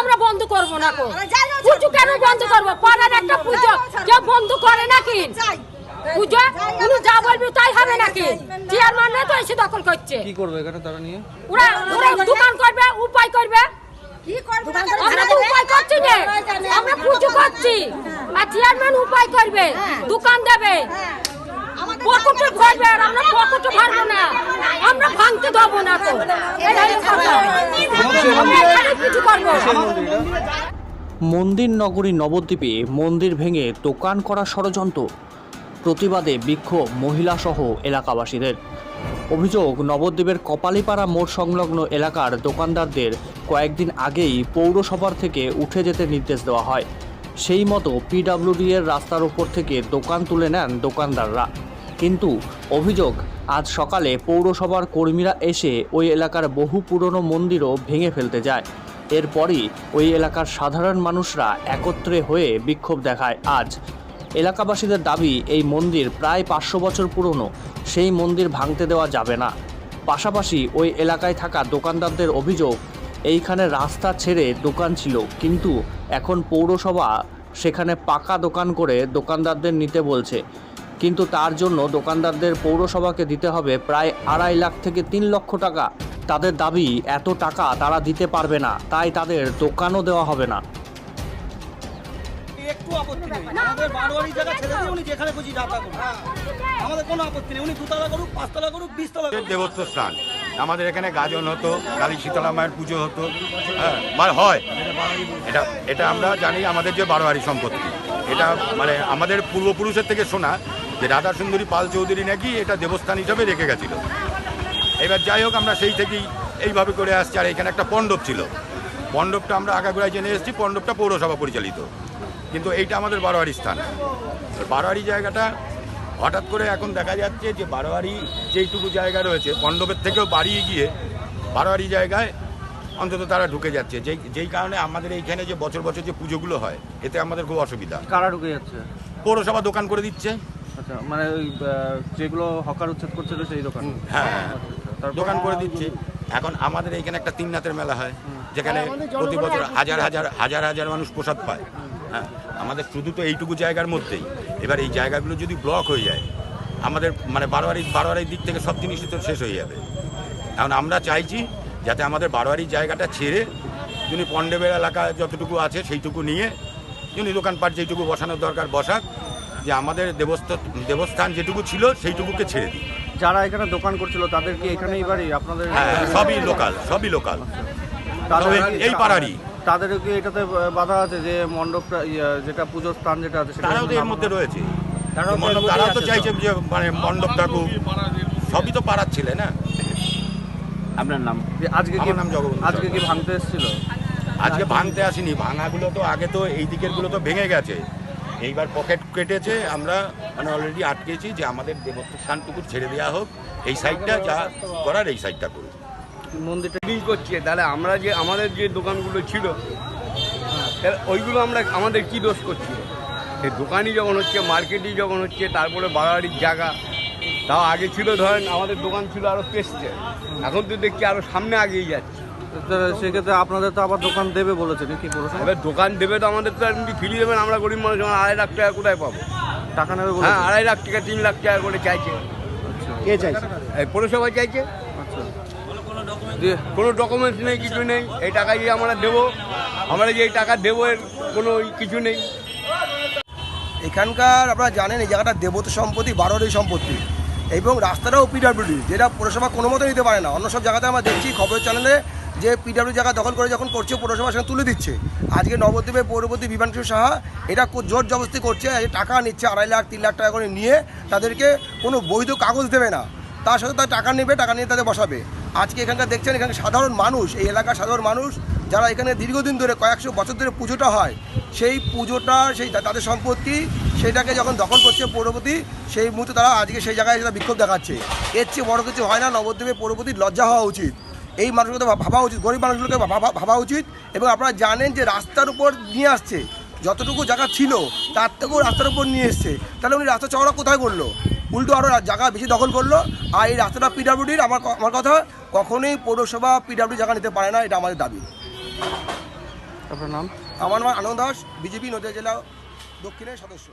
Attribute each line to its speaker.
Speaker 1: আমরা বন্ধ করব না কো পুজো কেন বন্ধ করব? পাড়ার একটা পুজো কেউ বন্ধ করে নাকি? পুজো? উনি যা বলবি তাই হবে নাকি? চেয়ারম্যান তো এসে দখল করছে।
Speaker 2: কি করবে এখানে তারা নিয়ে?
Speaker 1: ওরা ওরা দোকান করবে উপায় করবে? আমরা তো উপায় করছি না আমরা পুজো করছি। আর চেয়ারম্যান উপায় করবে। দোকান দেবে। পকেটে ভরবে আর আমরা পকেটে ভরবো না। আমরা ভাঙতে দেবো না তো। করব
Speaker 3: মন্দির নগরী নবদ্বীপে মন্দির ভেঙে দোকান করা ষড়যন্ত্র। প্রতিবাদে বিক্ষোভ মহিলাসহ এলাকাবাসীদের। অভিযোগ নবদ্বীপের কপালীপাড়া মোড় সংলগ্ন এলাকার দোকানদারদের কয়েকদিন আগেই পৌরসভার থেকে উঠে যেতে নির্দেশ দেওয়া হয়। সেই মতো পিডাব্লিউডি এর রাস্তার ওপর থেকে দোকান তুলে নেন দোকানদাররা। কিন্তু অভিযোগ আজ সকালে পৌরসভার কর্মীরা এসে ওই এলাকার বহু পুরনো মন্দিরও ভেঙে ফেলতে যায়। এরপরই ওই এলাকার সাধারণ মানুষরা একত্রে হয়ে বিক্ষোভ দেখায় আজ। এলাকাবাসীদের দাবি, এই মন্দির প্রায় পাঁচশো বছর পুরনো, সেই মন্দির ভাঙতে দেওয়া যাবে না। পাশাপাশি ওই এলাকায় থাকা দোকানদারদের অভিযোগ, এইখানে রাস্তা ছেড়ে দোকান ছিল, কিন্তু এখন পৌরসভা সেখানে পাকা দোকান করে দোকানদারদের নিতে বলছে। কিন্তু তার জন্য দোকানদারদের পৌরসভাকে দিতে হবে প্রায় আড়াই লাখ থেকে তিন লক্ষ টাকা। তাদের দাবি এত টাকা তারা দিতে পারবে না তাই তাদের দোকানও দেওয়া হবে না।
Speaker 4: একটু আপত্তি নেই। আমাদের বারোয়ারি জায়গা ছেড়ে দিয়ে উনি যেখানে খুশি যাত্রা করুন। আমাদের কোনো আপত্তি নেই। উনি দুতলা করুক পাঁচতলা করুক বিশতলা করুক।
Speaker 5: দেবত্ব স্থান। আমাদের এখানে গাজন হতো কালী শীতলা মায়ের পুজো হতো। হ্যাঁ মানে হয়। এটা এটা আমরা জানি আমাদের যে বারোয়ারি সম্পত্তি। এটা মানে আমাদের পূর্বপুরুষের থেকে শোনা যে রাধা সুন্দরী পাল চৌধুরী নাকি এটা দেবস্থান হিসাবে রেখে গেছিল। এবার যাই হোক আমরা সেই থেকেই এইভাবে করে আসছি। আর এখানে একটা পণ্ডপ ছিল। পণ্ডপটা আমরা আগাগোড়ায় জেনে এসেছি পণ্ডপটা পৌরসভা পরিচালিত। কিন্তু এইটা আমাদের বারোয়ারি স্থান। বারোয়ারি জায়গাটা হঠাৎ করে এখন দেখা যাচ্ছে যে বারোয়ারি যেইটুকু জায়গা রয়েছে পণ্ডপের থেকেও বাড়িয়ে গিয়ে বারোয়ারি জায়গায় অন্তত তারা ঢুকে যাচ্ছে। যেই যেই কারণে আমাদের এইখানে যে বছর বছর যে পুজোগুলো হয় এতে আমাদের খুব অসুবিধা।
Speaker 2: কারা ঢুকে যাচ্ছে?
Speaker 5: পৌরসভা দোকান করে দিচ্ছে।
Speaker 2: আচ্ছা মানে ওই যেগুলো হকার উচ্ছেদ করছিল সেই দোকান।
Speaker 5: হ্যাঁ
Speaker 2: তারপর
Speaker 5: দোকান করে দিচ্ছে। এখন আমাদের এইখানে একটা তিন রাতের মেলা হয় যেখানে প্রতি বছর হাজার হাজার হাজার হাজার মানুষ প্রসাদ পায়। হ্যাঁ আমাদের শুধু তো এইটুকু জায়গার মধ্যেই। এবার এই জায়গাগুলো যদি ব্লক হয়ে যায় আমাদের মানে বারোয়ারি বারোয়ারির দিক থেকে সব জিনিসই তো শেষ হয়ে যাবে। এখন আমরা চাইছি যাতে আমাদের বারোয়ারির জায়গাটা ছেড়ে যিনি পণ্ডবের এলাকা যতটুকু আছে সেইটুকু নিয়ে যিনি দোকানপাট যেইটুকু বসানোর দরকার বসাক যে আমাদের দেবস্থ দেবস্থান যেটুকু ছিল সেইটুকুকে ছেড়ে দিই।
Speaker 2: যারা এখানে দোকান করছিল তাদের কি এখানেই বাড়ি? আপনাদের
Speaker 5: হ্যাঁ সবই লোকাল সবই লোকাল তবে এই পাড়ারই।
Speaker 2: তাদেরও কি এটাতে বাধা আছে যে মণ্ডপটা ইয়া, যেটা পুজোর স্থান যেটা আছে সেটা
Speaker 5: তারাও তো এর মধ্যে রয়েছে। মণ্ডপ তারাও তো চাইছে যে মানে মণ্ডপ সবই তো পাড়ার ছেলে না?
Speaker 2: আপনার নাম? আজকে কি
Speaker 5: আমার নাম জগবন্ধু
Speaker 2: আজকে কি ভাঙতে এসেছিল?
Speaker 5: আজকে ভাঙতে আসিনি। ভাঙাগুলো তো আগে তো এই দিকেরগুলো তো ভেঙে গেছে। এইবার পকেট কেটেছে, আমরা মানে অলরেডি আটকেছি যে আমাদের দেবত্ব স্থানটুকু ছেড়ে দেওয়া হোক, এই সাইডটা যা করার এই সাইডটা করুক
Speaker 2: মন্দিরটা
Speaker 6: ডিল করছে, তাহলে আমরা যে, আমাদের যে দোকানগুলো ছিল তাহলে ওইগুলো আমরা, আমাদের কি দোষ করছি? এই দোকানই যখন হচ্ছে মার্কেটই যখন হচ্ছে, তারপরে বাড়াবাড়ির জায়গা, তাও আগে ছিল ধরেন, আমাদের দোকান ছিল আরও পেসছে এখন তো দেখছি আরও সামনে আগিয়ে যাচ্ছে।
Speaker 2: সেক্ষেত্রে আপনাদের তো আবার দোকান দেবে বলেছে নাকি পৌরসভা
Speaker 6: এবার দোকান দেবে তো আমাদের তো এমনি ফিরিয়ে দেবেন আমরা গরিব মানুষ আমার আড়াই লাখ টাকা কোথায় পাবো?
Speaker 2: টাকা নেবে
Speaker 6: হ্যাঁ আড়াই লাখ টাকা তিন লাখ টাকা করে চাইছে।
Speaker 2: কে চাইছে?
Speaker 6: এই পৌরসভা চাইছে?
Speaker 2: আচ্ছা।
Speaker 6: কোনো ডকুমেন্টস নেই কিছু নেই এই টাকা দিয়ে আমরা দেবো। আমরা যে এই টাকা দেবো এর কোনো কিছু নেই।
Speaker 7: এখানকার আপনারা জানেন এই জায়গাটা দেবত সম্পত্তি বারোরই সম্পত্তি। এবং রাস্তাটাও পিডাব্লিউডি যেটা পৌরসভা কোনো মতো নিতে পারে না। অন্য সব জায়গাতে আমরা দেখছি খবরের চ্যানেলে যে পিডাব্লিউ জায়গা দখল করে যখন করছে পৌরসভা সেখানে তুলে দিচ্ছে। আজকে নবদ্বীপের পৌরপতি বিমানকিশোর সাহা এটা জোর জবস্তি করছে টাকা নিচ্ছে, আড়াই লাখ, তিন লাখ টাকা করে নিয়ে তাদেরকে কোনো বৈধ কাগজ দেবে না। তার সাথে তার টাকা নেবে, টাকা নিয়ে তাদের বসাবে। আজকে এখানকার দেখছেন, এখানে সাধারণ মানুষ, এই এলাকার সাধারণ মানুষ, যারা এখানে দীর্ঘদিন ধরে কয়েকশো বছর ধরে পুজোটা হয়, সেই পুজোটা, সেই তাদের সম্পত্তি, সেটাকে যখন দখল করছে পৌরপতি, সেই মুহূর্তে তারা আজকে সেই জায়গায় বিক্ষোভ দেখাচ্ছে। এর চেয়ে বড় কিছু হয় না, নবদ্বীপের পৌরপতির লজ্জা হওয়া উচিত। এই মানুষগুলোকে ভাবা উচিত গরিব মানুষগুলোকে ভাবা ভাবা উচিত এবং আপনারা জানেন যে রাস্তার উপর নিয়ে আসছে যতটুকু জায়গা ছিল তার থেকেও রাস্তার উপর নিয়ে এসছে। তাহলে উনি রাস্তা চওড়া কোথায় করল? উল্টো আরও জায়গা বেশি দখল করল। আর এই রাস্তাটা পিডাব্লিউডির আমার আমার কথা কখনোই পৌরসভা পিডাব্লিউ জায়গা নিতে পারে না এটা আমাদের দাবি।
Speaker 2: আপনার নাম?
Speaker 7: আমার নাম আনন্দ দাস বিজেপি নদিয়া জেলা দক্ষিণের সদস্য।